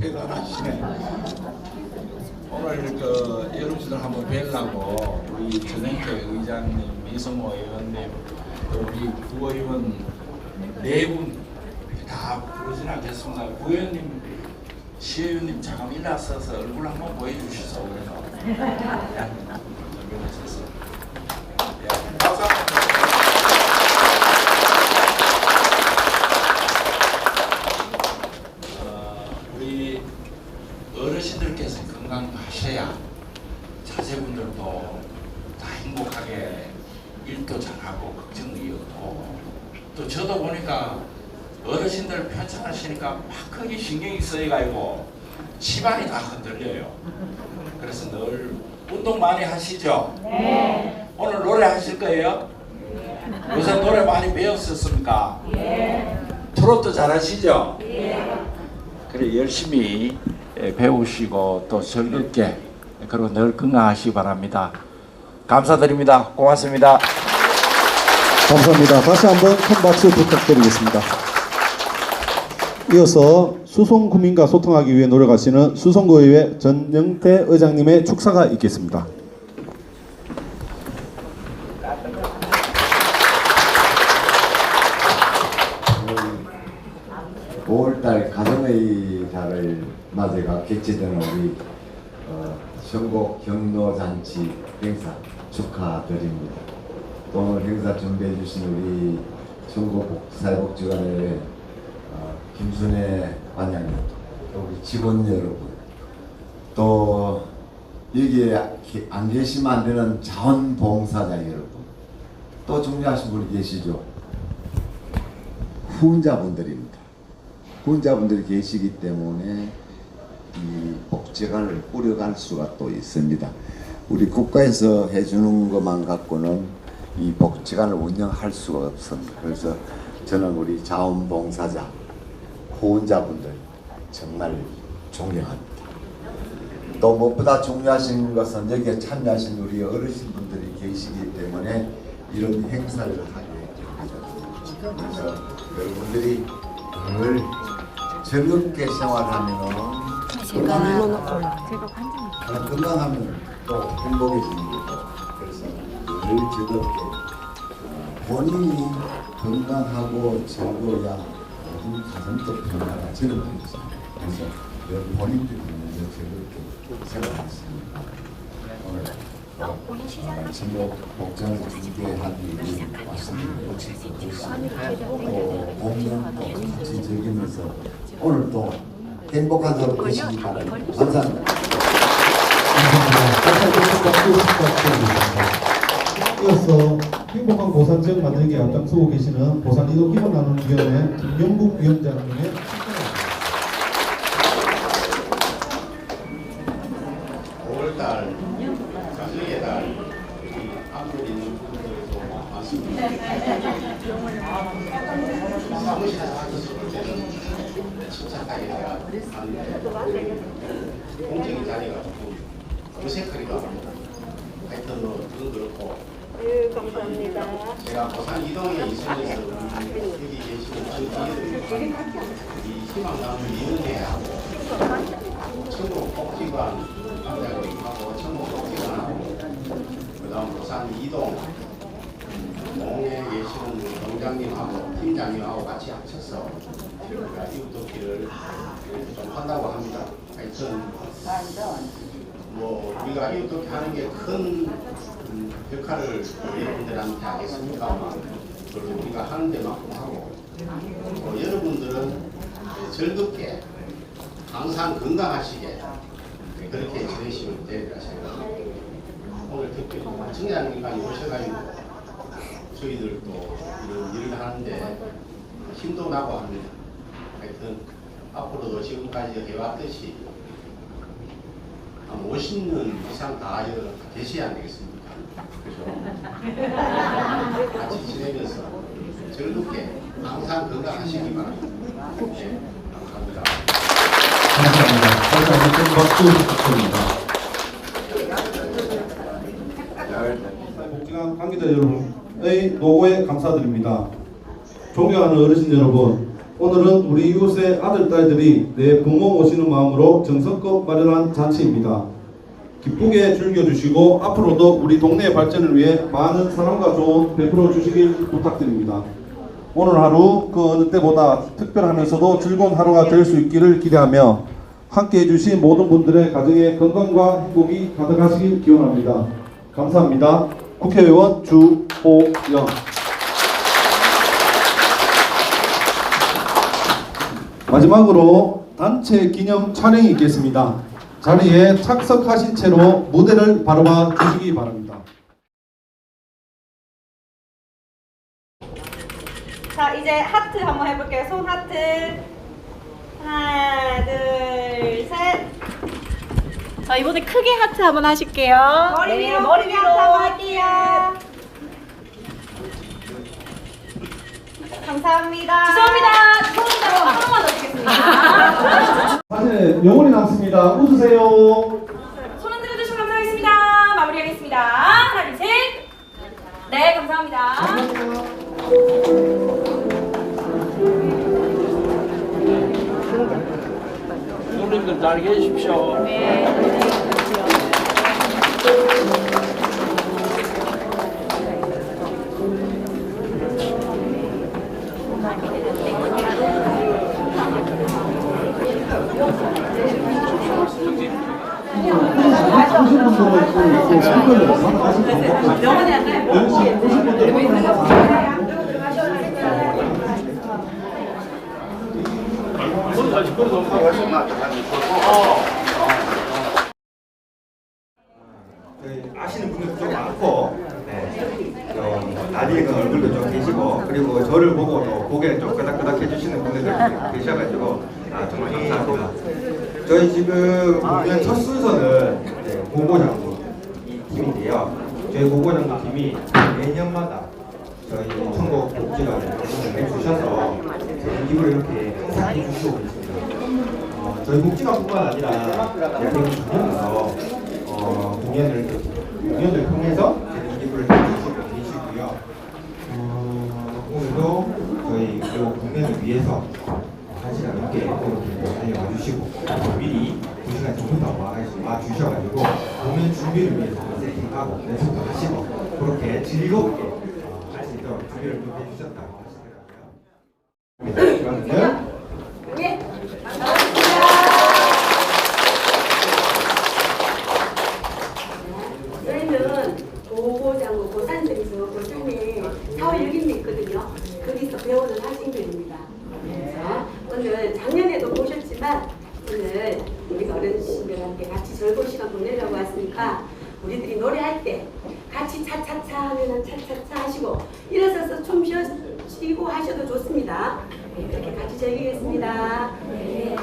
대단하시네. 오늘 그 여러분들 한번 뵈려고 우리 전영태 의장님, 이성호 의원님, 또 우리 부의원 네 분 다 부르진 않겠습니다. 부의원님, 시의원님 잠깐 일어서서 얼굴 한번 보여주시소 예, 박수 한번 주세요. 어, 우리 어르신들께서 건강하셔야 자제분들도 다 일도 잘하고 걱정이 없고 또 저도 보니까 어르신들 편찮으시니까 막 크게 신경이 쓰여가지고 집안이 다 흔들려요. 그래서 늘 운동 많이 하시죠? 네. 오늘 노래 하실 거예요? 요새 노래 많이 배웠었습니까? 트로트 잘하시죠? 그래 열심히 예, 배우시고 또 즐겁게 그리고 늘 건강하시기 바랍니다. 감사드립니다. 고맙습니다. 감사합니다. 다시 한번 큰 박수 부탁드리겠습니다. 이어서 수송 구민과 소통하기 위해 노력하시는 수송구의회 전영태 의장님의 축사가 있겠습니다. 5월달 가정의 달을 맞이가 개최되는 우리 어, 전국 경로잔치 행사 축하드립니다. 또 오늘 행사 준비해 주신 우리 전국 사회복지관의 어, 김순애 관장님, 또 우리 직원 여러분, 또 여기에 기- 안 계시면 안 되는 자원봉사자 여러분, 또 중요하신 분이 계시죠. 후원자분들입니다. 후원자분들이 계시기 때문에 이 복지관을 꾸려갈 수가 또 있습니다. 우리 국가에서 해주는 것만 갖고는 이 복지관을 운영할 수가 없습니다. 그래서 저는 우리 자원봉사자, 후원자분들 정말 존경합니다. 또 무엇보다 중요하신 것은 여기에 참여하신 우리 어르신분들이 계시기 때문에 이런 행사를 하게 됩니다. 그래서 여러분들이 늘 즐겁게 생활하면 어, 건강하면 또 행복해지는 거고 그래서 늘 즐겁게 어, 본인이 건강하고 즐거워야 모든 가정도 평화가 저는 그렇습니다. 그래서 늘 본인들이 먼저 즐겁게 생활했습니다. 오늘 어, 전국 복장을 준비하기 위해 왔습니다. 또 공연 또 같이 즐기면서 오늘 또 행복한 하루 되시기 바랍니다. 감사합니다. 이어서 행복한 보산 지역 만들기에 앞장서고 계시는 보산 이동 기반 나눔 위원회 김영국 위원장님의 축사가 5월달 가정의 달 우리 앞으로 있는 분들도 많습니다. 사무실에서 하셨을 때는 하는데 공적인 자리가 조금 어색하기도 합니다. 하여튼 뭐 그건 그렇고. 제가 부산 이동에 있으면서 여기 계시는 그 뒤에도 이 희망나무 이은혜하고 천국 복지관 관장님하고 천국 복지관하고 그 다음 부산 이동 계시는 우리 동장님하고 팀장님하고 같이 합쳐서 우리가 이웃돕기를 좀 한다고 합니다. 하여튼 뭐 우리가 이웃돕기 하는 게 큰 역할을 여러분들한테 하겠습니까만 그걸 우리가 하는 데만큼 하고 또 여러분들은 즐겁게 항상 건강하시게 그렇게 지내시면 되리라 생각합니다. 오늘 특별히 청장님까지 오셔가지고 저희들도 이런 일을 하는데 힘도 나고 합니다. 하여튼 앞으로도 지금까지 해왔듯이 한 50년 이상 다 계셔야 안 되겠습니까? 그죠? 같이 지내면서 즐겁게 항상 건강하시기 바랍니다. 네, 감사합니다. 감사합니다. 큰 박수 부탁드립니다. 복지관 관계자 여러분 의 노고에 감사드립니다. 존경하는 어르신 여러분, 오늘은 우리 이웃의 아들, 딸들이 내 부모 모시는 마음으로 정성껏 마련한 잔치입니다. 기쁘게 즐겨주시고 앞으로도 우리 동네의 발전을 위해 많은 사랑과 조언 베풀어 주시길 부탁드립니다. 오늘 하루 그 어느 때보다 특별하면서도 즐거운 하루가 될 수 있기를 기대하며 함께 해 주신 모든 분들의 가정에 건강과 행복이 가득하시길 기원합니다. 감사합니다. 국회의원 주호영 마지막으로 단체 기념 촬영이 있겠습니다. 자리에 착석하신 채로 무대를 바라봐 주시기 바랍니다. 자 이제 하트 한번 해볼게요. 손 하트. 하나, 둘, 셋. 자 이번에 크게 하트 한번 하실게요. 머리 위로, 머리 위로 할게요. 감사합니다. 죄송합니다. 죄송합니다. 한 번만 더 드리겠습니다. 사진에 영혼이 남습니다. 웃으세요. 손 흔들어 주시면 감사하겠습니다. 마무리하겠습니다. 하나, 둘, 셋. 네, 감사합니다. 손님들 잘 계십시오. 오 저희 아시는 분들도 좀 많고 네. 좀 낯익은 얼굴도 좀 계시고 그리고 저를 보고 또 고개를 좀 끄덕끄덕 해주시는 분들도 계셔가지고 아, 정말 감사합니다. 저희 지금 공연 첫 순서는 네, 이 팀인데요. 저희 고고장구 팀이 매년마다 저희 천국 복지관을 해주셔서 입을 이렇게 항상 해주시고 있습니다. 어, 저희 복지관뿐만 아니라 대학교 주변에서 어, 공연을 공연을 통해서 이입을 해주시고 계시고요. 어, 오늘도 저희 그 공연을 위해서 한 시간 넘게 이렇게 달려와 주시고 미리 두 시간 전부터 와 주셔가지고 공연 준비를 위해서 세팅하고 연습도 하시고 그렇게 즐겁게 어, 할수 있도록 준비를 좀 해주셨다고 하시더라고요. 그러면 저희는 고고장고 고산점에서 고산에 4월 6일에 있거든요. 거기서 배우는 학생들입니다. 그래서 오늘 작년에도 보셨지만 오늘 우리 어르신들한테 같이 즐거운 시간 보내려고 왔으니까 우리들이 노래할 때 같이 차차차 하면 차차차 하시고 일어서서 좀 쉬고 하셔도 좋습니다. 네, 그렇게 같이 즐기겠습니다. 네.